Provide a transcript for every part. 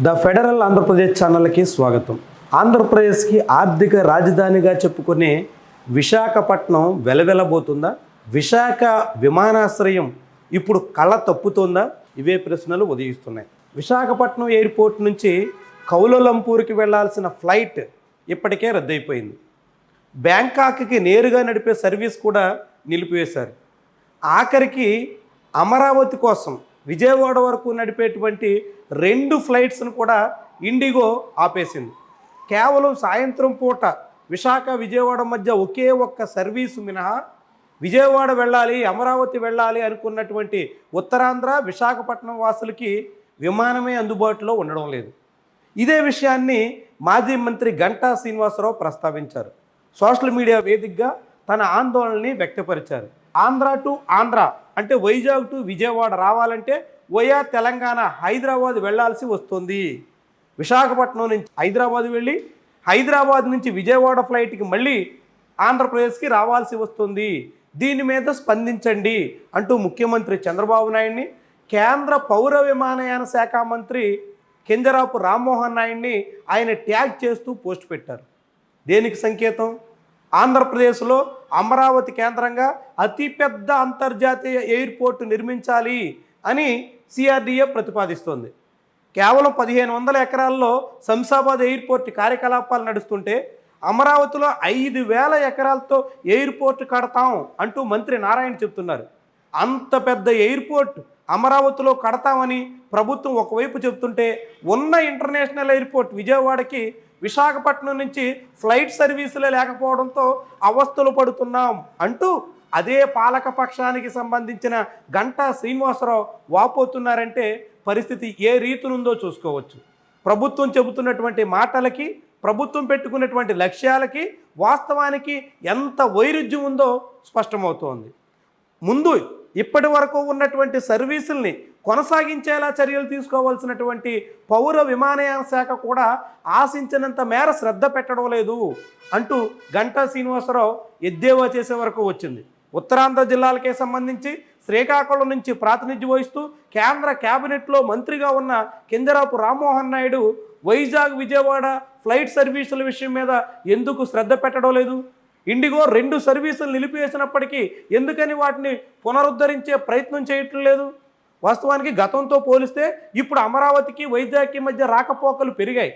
The federal Andhra Pradesh ఛానల్కి స్వాగతం. ఆంధ్రప్రదేశ్కి ఆర్థిక రాజధానిగా చెప్పుకునే విశాఖపట్నం వెలవెలబోతుందా? విశాఖ విమానాశ్రయం ఇప్పుడు కళ తప్పుతోందా? ఇవే ప్రశ్నలు ఉదయిస్తున్నాయి. విశాఖపట్నం ఎయిర్పోర్ట్ నుంచి కౌలలంపూర్కి వెళ్ళాల్సిన ఫ్లైట్ ఇప్పటికే రద్దయిపోయింది. బ్యాంకాక్కి నేరుగా నడిపే సర్వీస్ కూడా నిలిపివేశారు. ఆఖరికి అమరావతి కోసం విజయవాడ వరకు నడిపేటువంటి రెండు ఫ్లైట్స్ను కూడా ఇండిగో ఆపేసింది. కేవలం సాయంత్రం పూట విశాఖ విజయవాడ మధ్య ఒకే ఒక్క సర్వీసు మినహా విజయవాడ వెళ్ళాలి అమరావతి వెళ్ళాలి అనుకున్నటువంటి ఉత్తరాంధ్ర విశాఖపట్నం వాసులకి విమానమే అందుబాటులో ఉండడం లేదు. ఇదే విషయాన్ని మాజీ మంత్రి గంటా శ్రీనివాసరావు ప్రస్తావించారు. సోషల్ మీడియా వేదికగా తన ఆందోళనని వ్యక్తపరిచారు. ఆంధ్ర టు ఆంధ్ర అంటే వైజాగ్ టు విజయవాడ రావాలంటే వయా తెలంగాణ హైదరాబాద్ వెళ్ళాల్సి వస్తుంది. విశాఖపట్నం నుంచి హైదరాబాద్ వెళ్ళి హైదరాబాద్ నుంచి విజయవాడ ఫ్లైట్కి మళ్ళీ ఆంధ్రప్రదేశ్కి రావాల్సి వస్తుంది. దీని మీద స్పందించండి అంటూ ముఖ్యమంత్రి చంద్రబాబు నాయుడిని కేంద్ర పౌర విమానయాన శాఖ మంత్రి కింజరాపు రామ్మోహన్ నాయుడిని ఆయన ట్యాగ్ చేస్తూ పోస్ట్ పెట్టారు. దేనికి సంకేతం? ఆంధ్రప్రదేశ్లో అమరావతి కేంద్రంగా అతిపెద్ద అంతర్జాతీయ ఎయిర్పోర్ట్ నిర్మించాలి అని సిఆర్డీఏ ప్రతిపాదిస్తోంది. కేవలం పదిహేను వందల ఎకరాల్లో శంషాబాద్ ఎయిర్పోర్ట్ కార్యకలాపాలు నడుస్తుంటే అమరావతిలో ఐదు వేల ఎకరాలతో ఎయిర్పోర్ట్ కడతాం అంటూ మంత్రి నారాయణ చెప్తున్నారు. అంత పెద్ద ఎయిర్పోర్ట్ అమరావతిలో కడతామని ప్రభుత్వం ఒకవైపు చెప్తుంటే ఉన్న ఇంటర్నేషనల్ ఎయిర్పోర్ట్ విజయవాడకి విశాఖపట్నం నుంచి ఫ్లైట్ సర్వీసులే లేకపోవడంతో అవస్థలు పడుతున్నాం అంటూ అదే పాలక పక్షానికి సంబంధించిన గంటా శ్రీనివాసరావు వాపోతున్నారంటే పరిస్థితి ఏ రీతినుందో చూసుకోవచ్చు. ప్రభుత్వం చెబుతున్నటువంటి మాటలకి ప్రభుత్వం పెట్టుకున్నటువంటి లక్ష్యాలకి వాస్తవానికి ఎంత వైరుధ్యం ఉందో స్పష్టమవుతోంది. ముందు ఇప్పటి వరకు ఉన్నటువంటి సర్వీసుల్ని కొనసాగించేలా చర్యలు తీసుకోవాల్సినటువంటి పౌర విమానయాన శాఖ కూడా ఆశించినంత మేర శ్రద్ధ పెట్టడం లేదు అంటూ గంటా శ్రీనివాసరావు ఎద్దేవా చేసే వరకు వచ్చింది. ఉత్తరాంధ్ర జిల్లాలకే సంబంధించి శ్రీకాకుళం నుంచి ప్రాతినిధ్యం వహిస్తూ కేంద్ర కేబినెట్లో మంత్రిగా ఉన్న కింజరాపు రామ్మోహన్ నాయుడు వైజాగ్ విజయవాడ ఫ్లైట్ సర్వీసుల విషయం మీద ఎందుకు శ్రద్ధ పెట్టడం లేదు? ఇండిగో రెండు సర్వీసులు నిలిపివేసినప్పటికీ ఎందుకని వాటిని పునరుద్ధరించే ప్రయత్నం చేయటం లేదు? వాస్తవానికి గతంతో పోలిస్తే ఇప్పుడు అమరావతికి వైజాగ్కి మధ్య రాకపోకలు పెరిగాయి.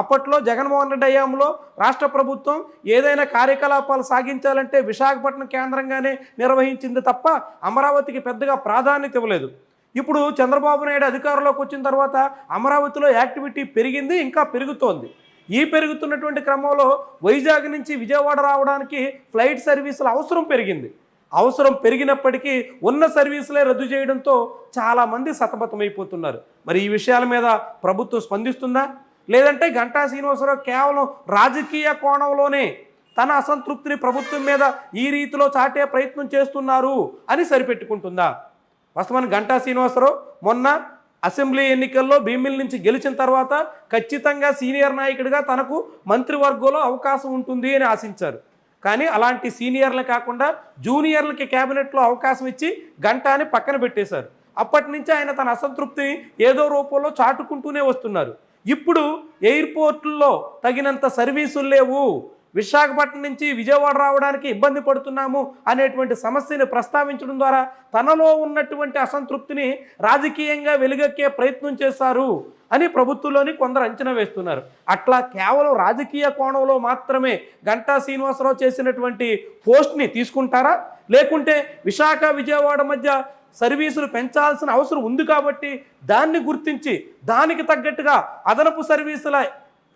అప్పట్లో జగన్మోహన్ రెడ్డి హయాంలో రాష్ట్ర ప్రభుత్వం ఏదైనా కార్యకలాపాలు సాగించాలంటే విశాఖపట్నం కేంద్రంగానే నిర్వహించింది తప్ప అమరావతికి పెద్దగా ప్రాధాన్యత ఇవ్వలేదు. ఇప్పుడు చంద్రబాబు నాయుడు అధికారంలోకి వచ్చిన తర్వాత అమరావతిలో యాక్టివిటీ పెరిగింది ఇంకా పెరుగుతోంది. ఈ పెరుగుతున్నటువంటి క్రమంలో వైజాగ్ నుంచి విజయవాడ రావడానికి ఫ్లైట్ సర్వీసుల అవసరం పెరిగింది. అవసరం పెరిగినప్పటికీ ఉన్న సర్వీసులే రద్దు చేయడంతో చాలామంది సతమతమైపోతున్నారు. మరి ఈ విషయాల మీద ప్రభుత్వం స్పందిస్తుందా? లేదంటే గంటా శ్రీనివాసరావు కేవలం రాజకీయ కోణంలోనే తన అసంతృప్తిని ప్రభుత్వం మీద ఈ రీతిలో చాటే ప్రయత్నం చేస్తున్నారు అని సరిపెట్టుకుంటుందా? వాస్తవానికి గంటా శ్రీనివాసరావు మొన్న అసెంబ్లీ ఎన్నికల్లో భీమిల్ నుంచి గెలిచిన తర్వాత ఖచ్చితంగా సీనియర్ నాయకుడిగా తనకు మంత్రివర్గంలో అవకాశం ఉంటుంది అని ఆశించారు. కానీ అలాంటి సీనియర్లు కాకుండా జూనియర్లకి క్యాబినెట్లో అవకాశం ఇచ్చి గంటాని పక్కన పెట్టేశారు. అప్పటి నుంచి ఆయన తన అసంతృప్తిని ఏదో రూపంలో చాటుకుంటూనే వస్తున్నారు. ఇప్పుడు ఎయిర్పోర్టుల్లో తగినంత సర్వీసులు లేవు. విశాఖపట్నం నుంచి విజయవాడ రావడానికి ఇబ్బంది పడుతున్నాము అనేటువంటి సమస్యని ప్రస్తావించడం ద్వారా తనలో ఉన్నటువంటి అసంతృప్తిని రాజకీయంగా వెలుగెక్కే ప్రయత్నం చేశారు అని ప్రభుత్వంలోని కొందరు అంచనా వేస్తున్నారు. అట్లా కేవలం రాజకీయ కోణంలో మాత్రమే గంటా శ్రీనివాసరావు చేసినటువంటి పోస్ట్ని తీసుకుంటారా? లేకుంటే విశాఖ విజయవాడ మధ్య సర్వీసులు పెంచాల్సిన అవసరం ఉంది కాబట్టి దాన్ని గుర్తించి దానికి తగ్గట్టుగా అదనపు సర్వీసుల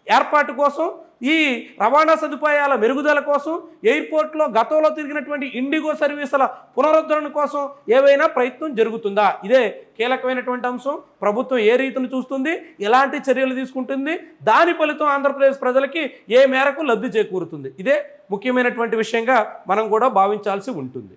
ఏర్పాటు కోసం ఈ రవాణా సదుపాయాల మెరుగుదల కోసం ఎయిర్పోర్ట్లో గతంలో తిరిగినటువంటి ఇండిగో సర్వీసుల పునరుద్ధరణ కోసం ఏవైనా ప్రయత్నం జరుగుతుందా? ఇదే కీలకమైనటువంటి అంశం. ప్రభుత్వం ఏ రీతిని చూస్తుంది? ఎలాంటి చర్యలు తీసుకుంటుంది? దాని ఫలితం ఆంధ్రప్రదేశ్ ప్రజలకి ఏ మేరకు లబ్ధి చేకూరుతుంది? ఇదే ముఖ్యమైనటువంటి విషయంగా మనం కూడా భావించాల్సి ఉంటుంది.